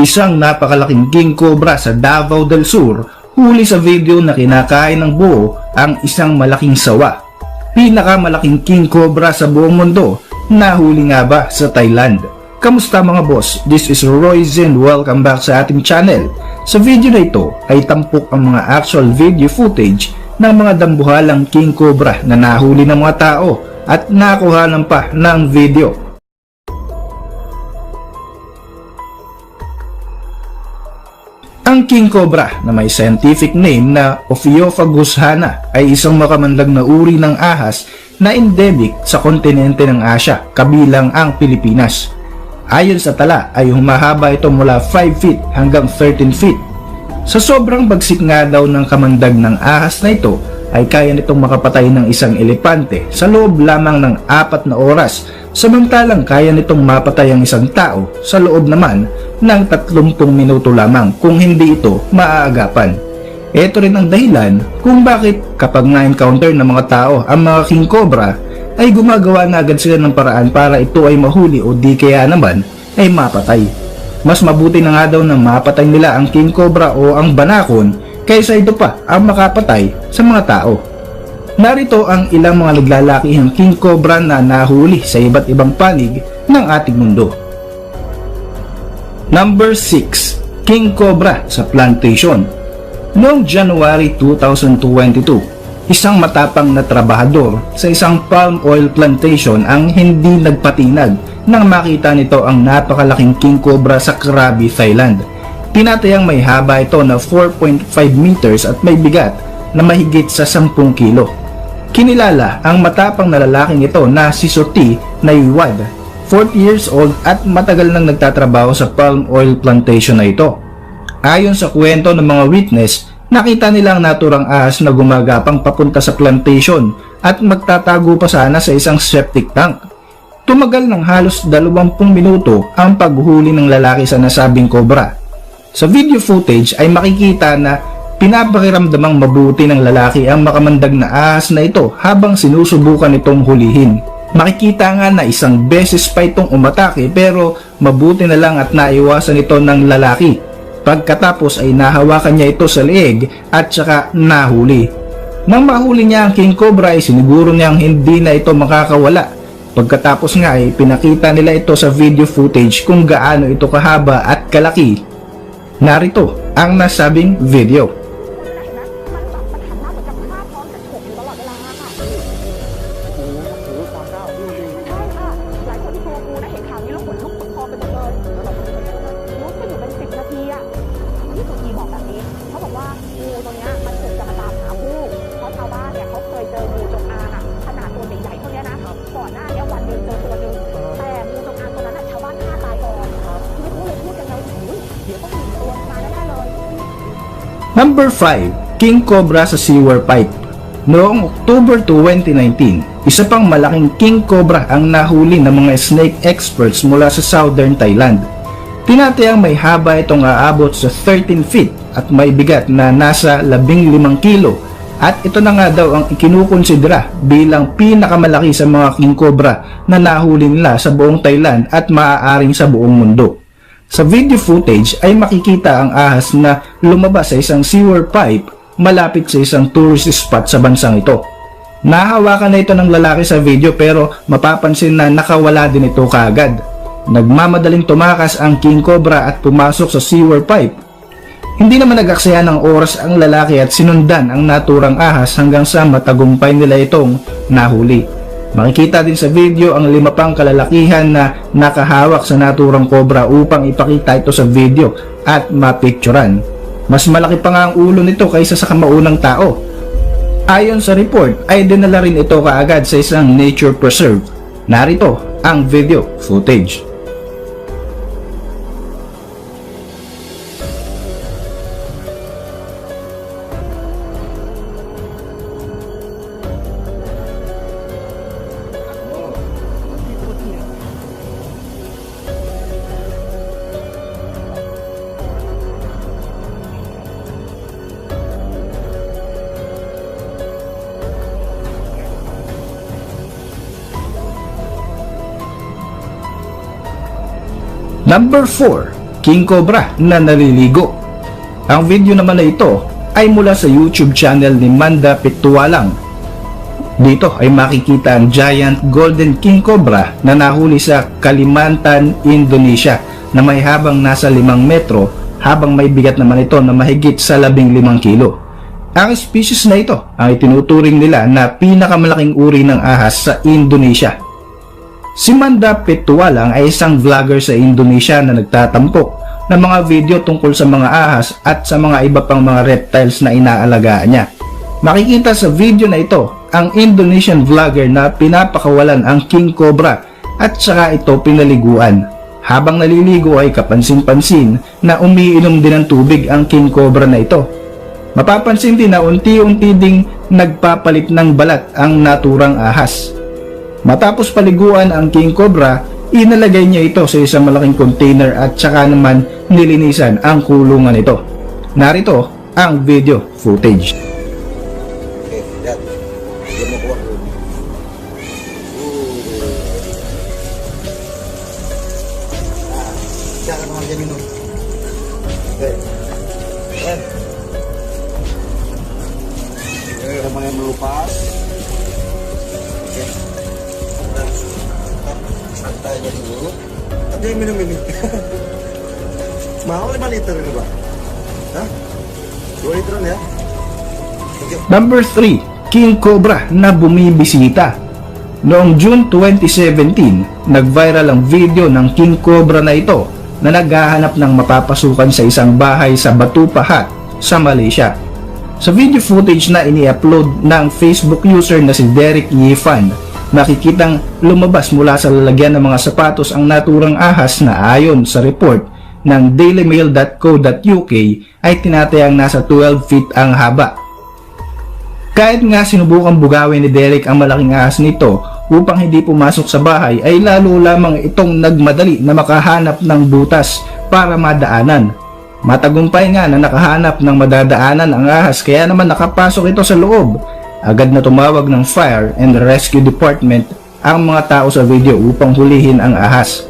Isang napakalaking king cobra sa Davao del Sur huli sa video na kinakain ng buo ang isang malaking sawa. Pinakamalaking king cobra sa buong mundo nahuli nga ba sa Thailand? Kamusta mga boss? This is Roy Zen. Welcome back sa ating channel. Sa video na ito ay tampok ang mga actual video footage ng mga dambuhalang king cobra na nahuli ng mga tao at nakuhanan pa ng video. Ang king cobra na may scientific name na Ophiophagus hana ay isang makamandag na uri ng ahas na endemic sa kontinente ng Asya, kabilang ang Pilipinas. Ayon sa tala ay humahaba ito mula 5 feet hanggang 13 feet. Sa sobrang bagsik nga daw ng kamandag ng ahas na ito ay kaya nitong makapatay ng isang elepante sa loob lamang ng apat na oras samantalang kaya nitong mapatay ang isang tao sa loob naman ng 30 minuto lamang kung hindi ito maaagapan. Ito rin ang dahilan kung bakit kapag na-encounter ng mga tao ang mga king cobra ay gumagawa na agad sila ng paraan para ito ay mahuli o di kaya naman ay mapatay. Mas mabuti na nga daw na mapatay nila ang king cobra o ang banakon kaysa ito pa ang makapatay sa mga tao. Narito ang ilang mga naglalakihang king cobra na nahuli sa iba't ibang panig ng ating mundo. Number 6. King Cobra sa Plantation Noong January 2022, isang matapang na trabahador sa isang palm oil plantation ang hindi nagpatinag nang makita nito ang napakalaking king cobra sa Krabi, Thailand. Tinatayang may haba ito na 4.5 meters at may bigat na mahigit sa 10 kilo. Kinilala ang matapang na lalaking ito na si Soti Naiwad, 40 years old at matagal nang nagtatrabaho sa palm oil plantation na ito. Ayon sa kwento ng mga witness, nakita nila ang naturang ahas na gumagapang papunta sa plantation at magtatago pa sana sa isang septic tank. Tumagal ng halos 20 minuto ang paghuli ng lalaki sa nasabing cobra. Sa video footage ay makikita na pinapakiramdamang mabuti ng lalaki ang makamandag na ahas na ito habang sinusubukan itong hulihin. Makikita nga na isang beses pa itong umatake pero mabuti na lang at naiwasan ito ng lalaki. Pagkatapos ay nahawakan niya ito sa leeg at saka nahuli. Nang mahuli niya ang king cobra ay siniguro niyang hindi na ito makakawala. Pagkatapos nga ay pinakita nila ito sa video footage kung gaano ito kahaba at kalaki. Narito ang nasabing video. Number 5. King Cobra sa Sewer Pipe Noong October 2019, isa pang malaking king cobra ang nahuli ng mga snake experts mula sa southern Thailand. Tinatayang may haba itong aabot sa 13 feet at may bigat na nasa 15 kilo at ito na nga daw ang ikinukonsidera bilang pinakamalaki sa mga king cobra na nahuli nila sa buong Thailand at maaaring sa buong mundo. Sa video footage ay makikita ang ahas na lumabas sa isang sewer pipe malapit sa isang tourist spot sa bansang ito. Nahawakan na ito ng lalaki sa video pero mapapansin na nakawala din ito kaagad. Nagmamadaling tumakas ang king cobra at pumasok sa sewer pipe. Hindi naman nagaksaya ng oras ang lalaki at sinundan ang naturang ahas hanggang sa matagumpay nila itong nahuli. Makikita din sa video ang lima pang kalalakihan na nakahawak sa naturang cobra upang ipakita ito sa video at mapicturan. Mas malaki pa nga ang ulo nito kaysa sa kamaunang tao. Ayon sa report ay dinala rin ito kaagad sa isang nature preserve. Narito ang video footage. Number 4, King Cobra na naliligo. Ang video naman na ito ay mula sa YouTube channel ni Manda Pitualang. Dito ay makikita ang giant golden king cobra na nahuli sa Kalimantan, Indonesia na may habang nasa 5 metro habang may bigat naman ito na mahigit sa 15 kilo. Ang species na ito ang itinuturing nila na pinakamalaking uri ng ahas sa Indonesia. Si Manda Petualang ay isang vlogger sa Indonesia na nagtatampok ng mga video tungkol sa mga ahas at sa mga iba pang mga reptiles na inaalagaan niya. Makikita sa video na ito ang Indonesian vlogger na pinapakawalan ang king cobra at saka ito pinaliguan. Habang naliligo ay kapansin-pansin na umiinom din ng tubig ang king cobra na ito. Mapapansin din na unti-unti ding nagpapalit ng balat ang naturang ahas. Matapos paliguan ang king cobra, inalagay niya ito sa isang malaking container at saka naman nilinisan ang kulungan nito. Narito ang video footage. Oke, lihat. Dia mau keluar dulu. Uh. Nah, jangan mau jadi minum. Oke. Eh. Oke, Tapi yang minum ini. Mau 5 liter ini, Pak? Hah? 2 literan ya? Oke. Number 3, King Cobra na bumibisita. Noong June 2017, nag-viral ang video ng King Cobra na ito na naghahanap ng mapapasukan sa isang bahay sa Batu Pahat sa Malaysia. Sa video footage na ini-upload ng Facebook user na si Derek Yifan, makikitang lumabas mula sa lalagyan ng mga sapatos ang naturang ahas na ayon sa report ng dailymail.co.uk ay tinatayang nasa 12 feet ang haba kahit nga sinubukan bugawin ni Derek ang malaking ahas nito upang hindi pumasok sa bahay ay lalo lamang itong nagmadali na makahanap ng butas para madaanan. Matagumpay nga na nakahanap ng madadaanan ang ahas kaya naman nakapasok ito sa loob. Agad na tumawag ng Fire and Rescue Department ang mga tao sa video upang hulihin ang ahas.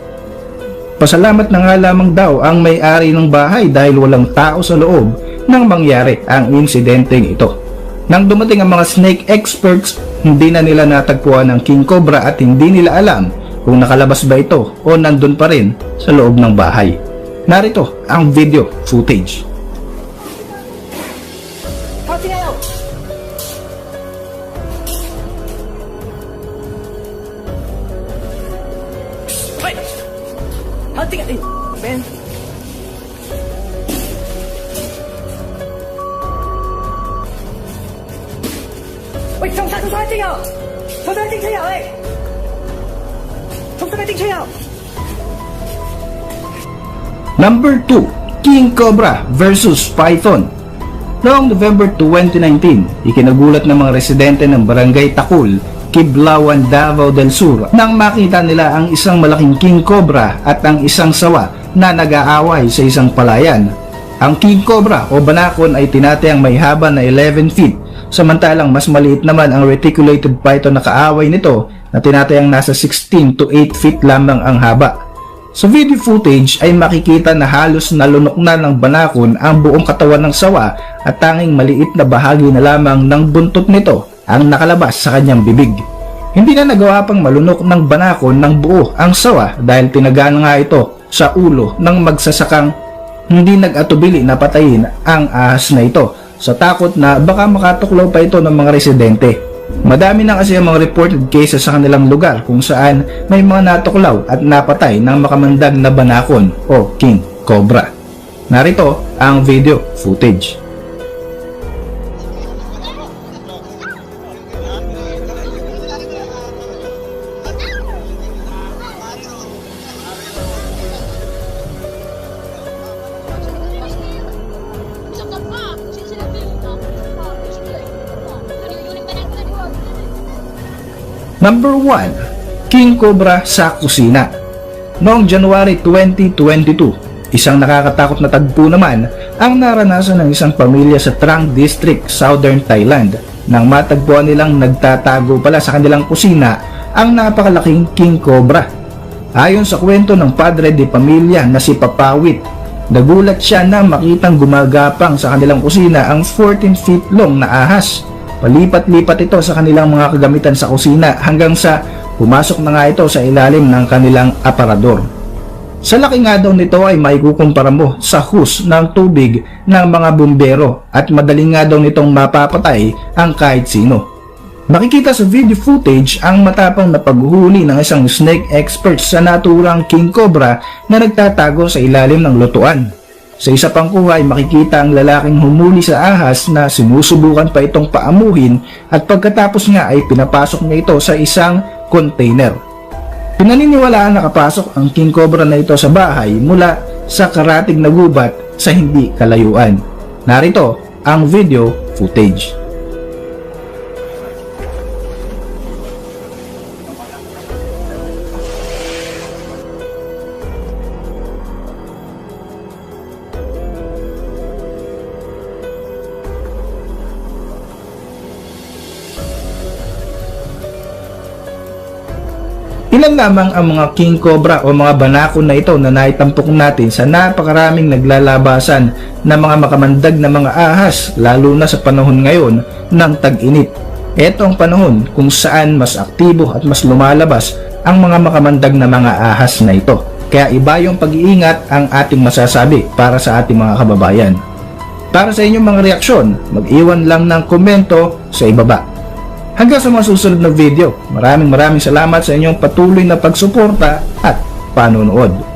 Pasalamat na nga lamang daw ang may-ari ng bahay dahil walang tao sa loob nang mangyari ang insidenteng ito. Nang dumating ang mga snake experts, hindi na nila natagpuan ang king cobra at hindi nila alam kung nakalabas ba ito o nandun pa rin sa loob ng bahay. Narito ang video footage. 喂，从啥从啥进啊？从这边进去啊？喂，从这边进去啊？ Number 2, King Cobra versus Python. Noong November 2019, ikinagulat ng mga residente ng Barangay Takul, Kiblawan, Davao del Sur nang makita nila ang isang malaking King Cobra at ang isang sawa na nag-aaway sa isang palayan. Ang King Cobra o banakon ay tinatayang may haba na 11 feet, samantalang mas maliit naman ang reticulated python na kaaway nito na tinatayang nasa 16 to 8 feet lamang ang haba. Sa video footage ay makikita na halos nalunok na ng banakon ang buong katawan ng sawa at tanging maliit na bahagi na lamang ng buntot nito ang nakalabas sa kanyang bibig. Hindi na nagawa pang malunok ng banakon ng buo ang sawa dahil tinagaan nga ito sa ulo ng magsasakang hindi nag-atubili na patayin ang ahas na ito sa takot na baka makatuklaw pa ito ng mga residente. Madami na kasi ang mga reported cases sa kanilang lugar kung saan may mga natuklaw at napatay ng makamandag na banakon o king cobra. Narito ang video footage. Number 1, King Cobra sa kusina. Noong January 2022, isang nakakatakot na tagpo naman ang naranasan ng isang pamilya sa Trang District, Southern Thailand nang matagpuan nilang nagtatago pala sa kanilang kusina ang napakalaking King Cobra. Ayon sa kwento ng padre de pamilya na si Papawit, nagulat siya na makitang gumagapang sa kanilang kusina ang 14 feet long na ahas. Palipat-lipat ito sa kanilang mga kagamitan sa kusina hanggang sa pumasok na nga ito sa ilalim ng kanilang aparador. Sa laki nga daw nito ay maikukumpara mo sa hose ng tubig ng mga bumbero at madaling nga daw nitong mapapatay ang kahit sino. Makikita sa video footage ang matapang na paghuhuli ng isang snake expert sa naturang king cobra na nagtatago sa ilalim ng lutuan. Sa isa pang kuha ay makikita ang lalaking humuli sa ahas na sinusubukan pa itong paamuhin at pagkatapos nga ay pinapasok niya ito sa isang container. Pinaniniwalaan nakapasok ang king cobra na ito sa bahay mula sa karatig na gubat sa hindi kalayuan. Narito ang video footage. Ilan lamang ang mga king cobra o mga banako na ito na naitampok natin sa napakaraming naglalabasan na mga makamandag na mga ahas lalo na sa panahon ngayon ng tag-init. Ito ang panahon kung saan mas aktibo at mas lumalabas ang mga makamandag na mga ahas na ito. Kaya iba yung pag-iingat ang ating masasabi para sa ating mga kababayan. Para sa inyong mga reaksyon, mag-iwan lang ng komento sa ibaba. Hanggang sa mga susunod na video, maraming maraming salamat sa inyong patuloy na pagsuporta at panonood.